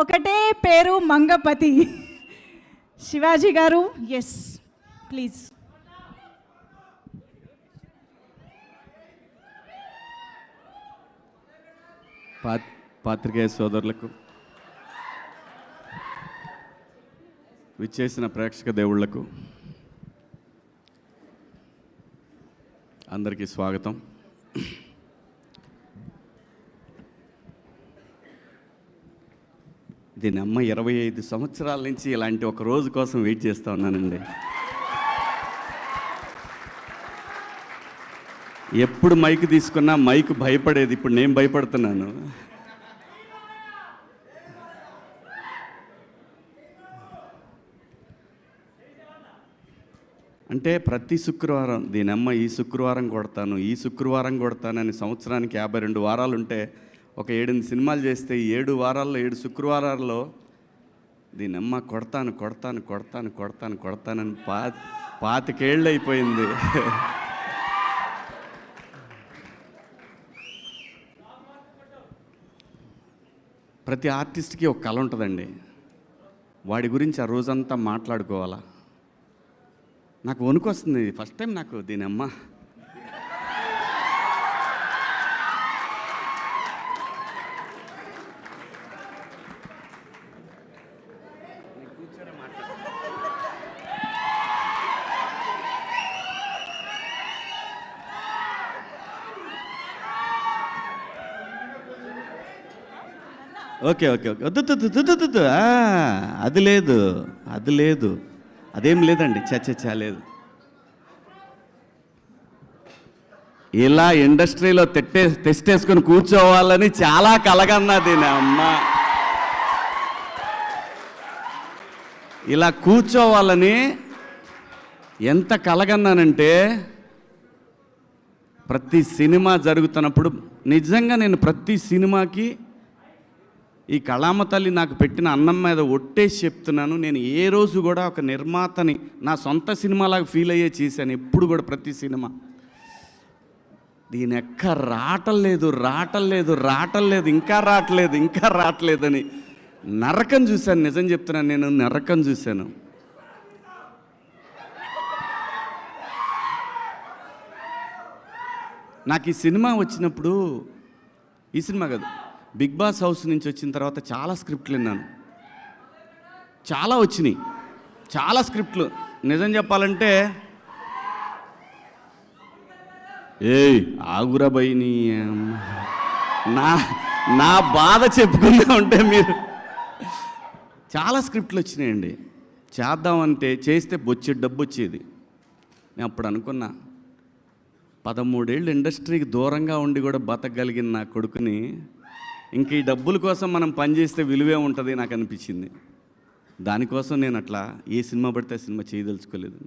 ఒకటే పేరు మంగపతి. శివాజీ గారు ఎస్ ప్లీజ్ పా పాత్రికేయ సోదరులకు విచ్చేసిన ప్రేక్షక దేవుళ్ళకు అందరికీ స్వాగతం. దీని అమ్మ ఇరవై ఐదు సంవత్సరాల నుంచి ఇలాంటి ఒక రోజు కోసం వెయిట్ చేస్తూ ఉన్నానండి. ఎప్పుడు మైక్ తీసుకున్నా మైక్ భయపడేది ఇప్పుడు నేను భయపడుతున్నాను. అంటే ప్రతి శుక్రవారం దీనమ్మ ఈ శుక్రవారం కొడతాను ఈ శుక్రవారం కొడతానని సంవత్సరానికి యాభై రెండు వారాలు ఉంటే ఒక ఏడెనిమిది సినిమాలు చేస్తే ఏడు వారాల్లో ఏడు శుక్రవారాల్లో దీనమ్మ కొడతాను కొడతాను కొడతాను కొడతాను కొడతానని పా పాతికేళ్ళు అయిపోయింది ప్రతి ఆర్టిస్ట్కి ఒక కళ ఉంటుందండి. వాడి గురించి ఆ రోజంతా మాట్లాడుకోవాలా. నాకు వణుకు వస్తుంది ఫస్ట్ టైం నాకు దీని అమ్మ ఓకే ఓకే ఓకే. వద్దు, వద్దు, వద్దు, వద్దు, అది లేదు అది లేదు. అదేం లేదండి చ చ, లేదు. ఇలా ఇండస్ట్రీలో తెట్టే తెస్టేసుకొని కూర్చోవాలని చాలా కలగన్నది నా అమ్మ. ఇలా కూర్చోవాలని ఎంత కలగన్నానంటే ప్రతి సినిమా జరుగుతున్నప్పుడు నిజంగా నేను ప్రతి సినిమాకి ఈ కళామ తల్లి నాకు పెట్టిన అన్నం మీద ఒట్టేసి చెప్తున్నాను. నేను ఏ రోజు కూడా ఒక నిర్మాతని నా సొంత సినిమాలాగా ఫీల్ అయ్యే చేశాను ఎప్పుడు కూడా ప్రతి సినిమా. దీని ఎక్క లేదు రాటం లేదు ఇంకా రావట్లేదు ఇంకా రావట్లేదని నరకం చూశాను నిజం చెప్తున్నాను నేను నరకం చూశాను. నాకు ఈ సినిమా వచ్చినప్పుడు ఈ సినిమా కదా బిగ్ బాస్ హౌస్ నుంచి వచ్చిన తర్వాత చాలా స్క్రిప్ట్లు విన్నాను. చాలా వచ్చినాయి. చాలా స్క్రిప్ట్లు. నిజం చెప్పాలంటే ఏయ్ ఆగురా నా నా బాధ చెప్పుకుందా ఉంటే మీరు. చాలా స్క్రిప్ట్లు వచ్చినాయండి. చేద్దామంటే చేస్తే బొచ్చే డబ్బు వచ్చేది. నేను అప్పుడు అనుకున్నా పదమూడేళ్ళు ఇండస్ట్రీకి దూరంగా ఉండి కూడా బతకగలిగిన నా కొడుకుని ఇంక ఈ డబ్బుల కోసం మనం పనిచేస్తే విలువే ఉంటుంది నాకు అనిపించింది. దానికోసం నేను అట్లా ఏ సినిమా పడితే ఆ సినిమా చేయదలుచుకోలేదు.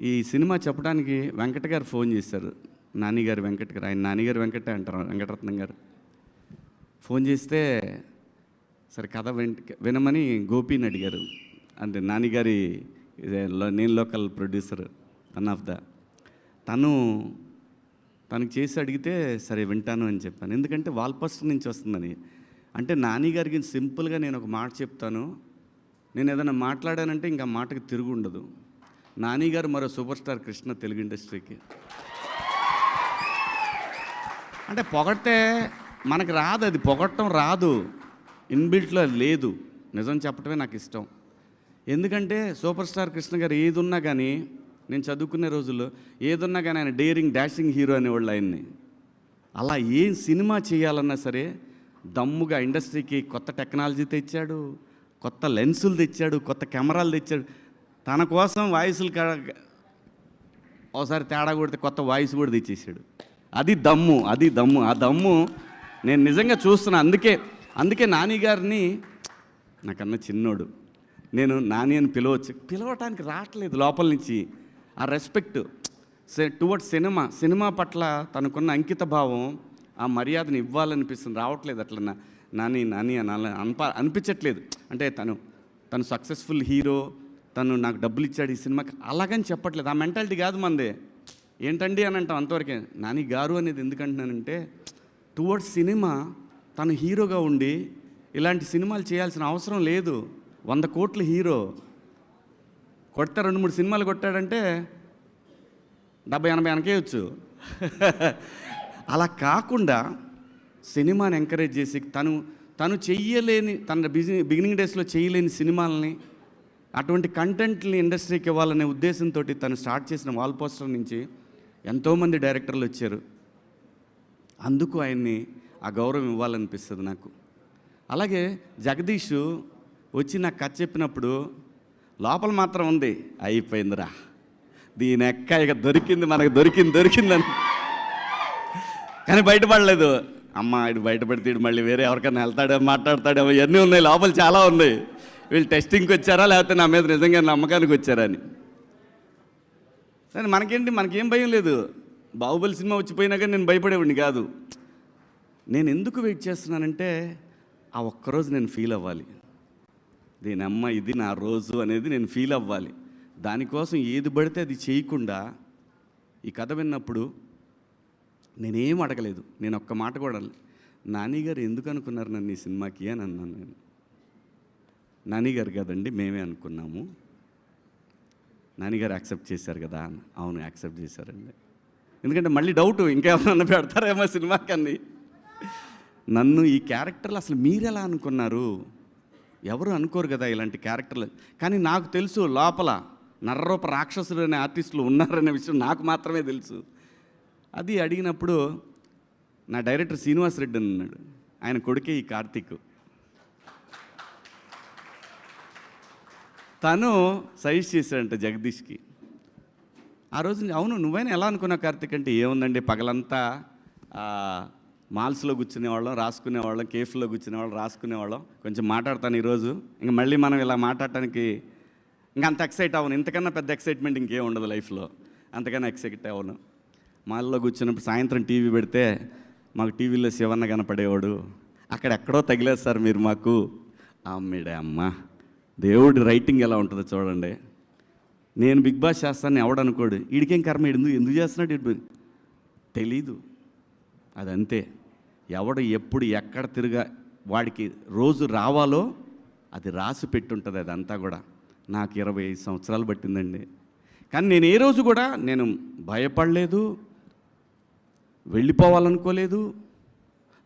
ఈ సినిమా చెప్పడానికి వెంకట గారు ఫోన్ చేశారు. నానిగారు వెంకట గారు ఆయన నానిగారు వెంకటే అంటారు వెంకటరత్నం గారు. ఫోన్ చేస్తే సరే కథ విన్ వినమని గోపిని అడిగారు. అంటే నానిగారి ఇదే నేను local producer one of the తను తనకి చేసి అడిగితే సరే వింటాను అని చెప్పాను. ఎందుకంటే వాల్పస్టర్ నుంచి వస్తుందని. అంటే నాని గారికి సింపుల్గా నేను ఒక మాట చెప్తాను. నేను ఏదైనా మాట్లాడానంటే ఇంకా మాటకు తిరుగుండదు తిరుగు ఉండదు. నాని గారు మరో సూపర్ స్టార్ కృష్ణ తెలుగు ఇండస్ట్రీకి. అంటే పొగడితే మనకు రాదు. అది పొగడటం రాదు. ఇన్బిల్ట్లో అది లేదు. నిజం చెప్పడమే నాకు ఇష్టం. ఎందుకంటే సూపర్ స్టార్ కృష్ణ గారు ఏది ఉన్నా కానీ నేను చదువుకునే రోజుల్లో ఏదున్నా కానీ ఆయన డేరింగ్ డాషింగ్ హీరో అనేవాళ్ళు ఆయన్ని. అలా ఏం సినిమా చేయాలన్నా సరే దమ్ముగా ఇండస్ట్రీకి కొత్త టెక్నాలజీ తెచ్చాడు కొత్త లెన్సులు తెచ్చాడు కొత్త కెమెరాలు తెచ్చాడు. తన కోసం వాయిస్లు ఒకసారి తేడా కొడితే కొత్త వాయిస్ కూడా తెచ్చేసాడు. అది దమ్ము అది దమ్ము. ఆ దమ్ము నేను నిజంగా చూస్తున్నా. అందుకే అందుకే నాని గారిని నాకన్నా చిన్నోడు. నేను నాని అని పిలవచ్చు. పిలవటానికి రావట్లేదు లోపల నుంచి. ఆ రెస్పెక్ట్ టువర్డ్స్ సినిమా సినిమా పట్ల తనకున్న అంకిత భావం ఆ మర్యాదను ఇవ్వాలనిపిస్తుంది. రావట్లేదు అట్లా నాని నాని అని అనిప అనిపించట్లేదు. అంటే తను తను సక్సెస్ఫుల్ హీరో తను నాకు డబ్బులు ఇచ్చాడు ఈ సినిమాకి అలాగని చెప్పట్లేదు. ఆ మెంటాలిటీ కాదు మంది. ఏంటండి అని అంటాం అంతవరకే. నాని గారు అనేది ఎందుకంటున్నానంటే టువర్డ్స్ సినిమా తను హీరోగా ఉండి ఇలాంటి సినిమాలు చేయాల్సిన అవసరం లేదు. వంద కోట్ల హీరో కొడితే రెండు మూడు సినిమాలు కొట్టాడంటే డెబ్బై ఎనభై వెనకేయచ్చు అలా కాకుండా సినిమాని ఎంకరేజ్ చేసి తను తను చెయ్యలేని తన బిజి బిగినింగ్ డేస్లో చేయలేని సినిమాలని అటువంటి కంటెంట్ని ఇండస్ట్రీకి ఇవ్వాలనే ఉద్దేశంతో తను స్టార్ట్ చేసిన వాల్ పోస్టర్ నుంచి ఎంతోమంది డైరెక్టర్లు వచ్చారు. అందుకు ఆయన్ని ఆ గౌరవం ఇవ్వాలనిపిస్తుంది నాకు. అలాగే జగదీష్ వచ్చి నాకు కథ చెప్పినప్పుడు లోపల మాత్రం ఉంది. అయిపోయిందిరా. దీని ఎక్క ఇక దొరికింది మనకు దొరికింది దొరికిందని. కానీ బయటపడలేదు. అమ్మ ఇటు బయటపడితే ఇటు మళ్ళీ వేరే ఎవరికైనా వెళ్తాడో మాట్లాడతాడో ఇవన్నీ ఉన్నాయి. లోపల చాలా ఉన్నాయి. వీళ్ళు టెస్టింగ్కి వచ్చారా లేకపోతే నా మీద నిజంగా నమ్మకానికి వచ్చారా అని. సరే మనకేంటి మనకేం భయం లేదు. బాహుబలి సినిమా వచ్చిపోయినా కానీ నేను భయపడేవాడిని కాదు. నేను ఎందుకు వెయిట్ చేస్తున్నానంటే ఆ ఒక్కరోజు నేను ఫీల్ అవ్వాలి. దీని అమ్మ ఇది నా రోజు అనేది నేను ఫీల్ అవ్వాలి. దానికోసం ఏది పడితే అది చేయకుండా ఈ కథ విన్నప్పుడు నేనేం అడగలేదు. నేను ఒక్క మాట కూడా నానిగారు ఎందుకు అనుకున్నారు నన్ను ఈ సినిమాకి అని అన్నాను నేను. నాని గారు కదండి మేమే అనుకున్నాము. నానిగారు యాక్సెప్ట్ చేశారు కదా అని. అవును యాక్సెప్ట్ చేశారండి. ఎందుకంటే మళ్ళీ డౌట్ ఇంకేమన్నా పెడతారేమో సినిమాకన్నీ నన్ను ఈ క్యారెక్టర్లు అసలు మీరెలా అనుకున్నారు? ఎవరు అనుకోరు కదా ఇలాంటి క్యారెక్టర్లు. కానీ నాకు తెలుసు లోపల నర్రూప రాక్షసులు అనే ఆర్టిస్టులు ఉన్నారనే విషయం నాకు మాత్రమే తెలుసు. అది అడిగినప్పుడు నా డైరెక్టర్ శ్రీనివాస్ రెడ్డి అని ఉన్నాడు ఆయన కొడుకే ఈ కార్తీక్. తను సజెస్ట్ చేశాడంట జగదీష్కి. ఆ రోజు అవును నువ్వైనా ఎలా అనుకున్నావు కార్తీక్ అంటే? ఏముందండి పగలంతా మాల్స్లో కూర్చునేవాళ్ళం రాసుకునేవాళ్ళం కేఫ్లో కూర్చునేవాళ్ళం రాసుకునేవాళ్ళం. కొంచెం మాట్లాడతాను ఈరోజు. ఇంక మళ్ళీ మనం ఇలా మాట్లాడటానికి ఇంకా అంత ఎక్సైట్ అవ్వను. ఇంతకన్నా పెద్ద ఎక్సైట్మెంట్ ఇంకేం ఉండదు లైఫ్లో. అంతకన్నా ఎక్సైట్ అవ్వను. మాల్లో కూర్చున్నప్పుడు సాయంత్రం టీవీ పెడితే మాకు టీవీలో శివన్న కనపడేవాడు. అక్కడెక్కడో తగిలేస్తారు తగిలేదు సార్ మీరు మాకు. అమ్మిడే అమ్మ. దేవుడి రైటింగ్ ఎలా ఉంటుందో చూడండి. నేను బిగ్ బాస్ చేస్తాను ఎవడనుకోడు ఇడికేం కర్మ? ఎందుకు ఎందుకు చేస్తున్నాడు? వీడు తెలీదు అదంతే. ఎవడు ఎప్పుడు ఎక్కడ తిరగా వాడికి రోజు రావాలో అది రాసి పెట్టుంటుంది అదంతా కూడా. నాకు ఇరవై ఐదు సంవత్సరాలు పట్టిందండి. కానీ నేను ఏ రోజు కూడా నేను భయపడలేదు వెళ్ళిపోవాలనుకోలేదు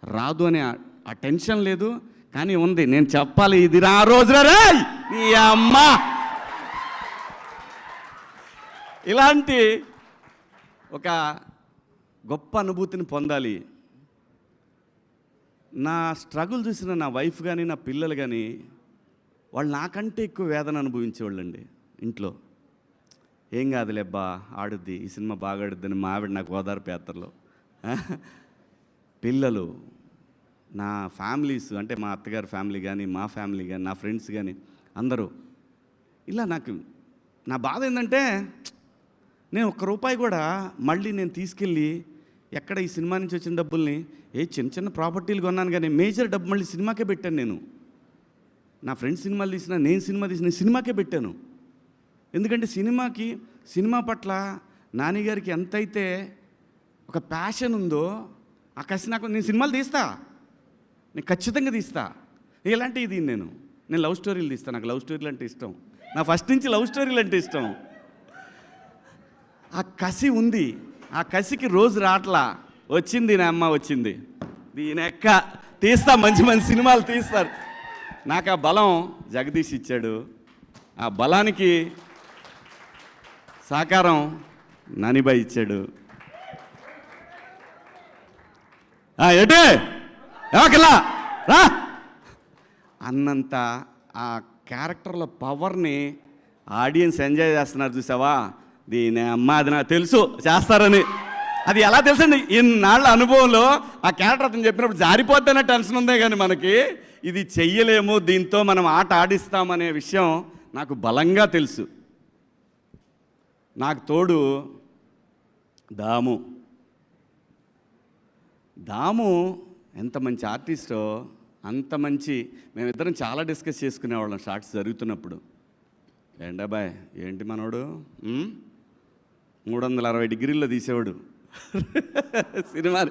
రాదు అనే ఆ- టెన్షన్ లేదు. కానీ ఉంది నేను చెప్పాలి ఇది నా రోజు నీ అమ్మ! ఇలాంటి ఒక గొప్ప అనుభూతిని పొందాలి. నా స్ట్రగుల్ చూసిన నా వైఫ్ కానీ నా పిల్లలు కానీ వాళ్ళు నాకంటే ఎక్కువ వేదన అనుభవించేవాళ్ళండి ఇంట్లో. ఏం కాదులేబ్బా ఆడుద్ది ఈ సినిమా బాగా ఆడుద్దని మా ఆవిడ నాకు గోదావరి పేత్రలో పిల్లలు నా ఫ్యామిలీస్ అంటే మా అత్తగారి ఫ్యామిలీ కానీ మా ఫ్యామిలీ కానీ నా ఫ్రెండ్స్ కానీ అందరూ ఇలా నాకు నా బాధ ఏంటంటే నేను ఒక్క రూపాయి కూడా మళ్ళీ నేను తీసుకెళ్ళి ఎక్కడ ఈ సినిమా నుంచి వచ్చిన డబ్బుల్ని ఏ చిన్న చిన్న ప్రాపర్టీలు కొన్నాను కానీ మేజర్ డబ్బు మళ్ళీ సినిమాకే పెట్టాను నేను. నా ఫ్రెండ్స్ సినిమాలు తీసిన నేను సినిమా తీసిన సినిమాకే పెట్టాను. ఎందుకంటే సినిమాకి సినిమా పట్ల నాన్నగారికి ఎంతైతే ఒక ప్యాషన్ ఉందో ఆ కసి నాకు నేను సినిమాలు తీస్తా. నేను ఖచ్చితంగా తీస్తా. ఇలాంటివి దీన్ని నేను. నేను లవ్ స్టోరీలు తీస్తాను నాకు లవ్ స్టోరీలు అంటే ఇష్టం. నా ఫస్ట్ నుంచి లవ్ స్టోరీలు అంటే ఇష్టం. ఆ కసి ఉంది. ఆ కసికి రోజు రాట్లా. వచ్చింది నా అమ్మ వచ్చింది. దీని ఎక్క తీస్తా మంచి మంచి సినిమాలు తీస్తారు నాకు ఆ బలం జగదీష్ ఇచ్చాడు. ఆ బలానికి సాకారం నానిబాయి ఇచ్చాడు. ఆ, ఎటే ఎవకిలా రా! అన్నంత ఆ క్యారెక్టర్ల పవర్ని ఆడియన్స్ ఎంజాయ్ చేస్తున్నారు చూసావా? దీని అమ్మ అది నాకు తెలుసు చేస్తారని. అది ఎలా తెలుసండి? ఇన్నాళ్ళ అనుభవంలో ఆ క్యారెక్టర్ అతను చెప్పినప్పుడు జారిపోద్దనే టెన్షన్ ఉందే కానీ మనకి ఇది చెయ్యలేము దీంతో మనం ఆట ఆడిస్తామనే విషయం నాకు బలంగా తెలుసు. నాకు తోడు దాము. దాము ఎంత మంచి ఆర్టిస్టో అంత మంచి మేమిద్దరం చాలా డిస్కస్ చేసుకునేవాళ్ళం షార్ట్స్ జరుగుతున్నప్పుడు. ఏంటబాయ్ ఏంటి మనోడు? మూడు వందల అరవై డిగ్రీల్లో తీసేవాడు. సినిమా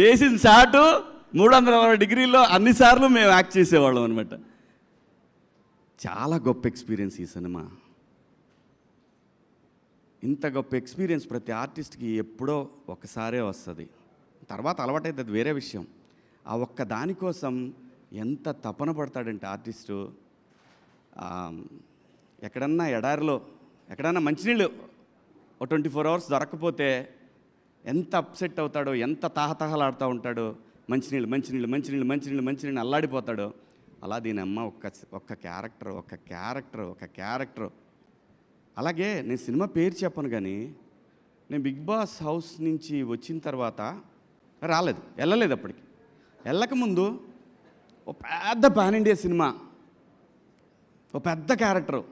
చేసిన షాటు మూడు వందల అరవై డిగ్రీల్లో అన్నిసార్లు మేము యాక్ట్ చేసేవాళ్ళం అనమాట చాలా గొప్ప ఎక్స్పీరియన్స్ ఈ సినిమా. ఇంత గొప్ప ఎక్స్పీరియన్స్ ప్రతి ఆర్టిస్ట్కి ఎప్పుడో ఒకసారే వస్తుంది. తర్వాత అలవాటైతే అది వేరే విషయం. ఆ ఒక్క దానికోసం ఎంత తపన పడతాడంటే ఆర్టిస్టు. ఎక్కడన్నా ఎడారిలో ఎక్కడన్నా మంచినీళ్ళు ట్వంటీ ఫోర్ అవర్స్ దొరకకపోతే ఎంత అప్సెట్ అవుతాడో ఎంత తాహతహలాడుతూ ఉంటాడో మంచినీళ్ళు మంచినీళ్ళు మంచినీళ్ళు మంచినీళ్ళు మంచినీళ్ళు అల్లాడిపోతాడు అలా దీని అమ్మ ఒక్క ఒక్క క్యారెక్టర్ ఒక్క క్యారెక్టర్ ఒక క్యారెక్టర్ అలాగే నేను సినిమా పేరు చెప్పను కానీ నేను బిగ్ బాస్ హౌస్ నుంచి వచ్చిన తర్వాత రాలేదు వెళ్ళలేదు అప్పటికి. వెళ్ళకముందు ఓ పెద్ద పాన్ ఇండియా సినిమా ఓ పెద్ద క్యారెక్టర్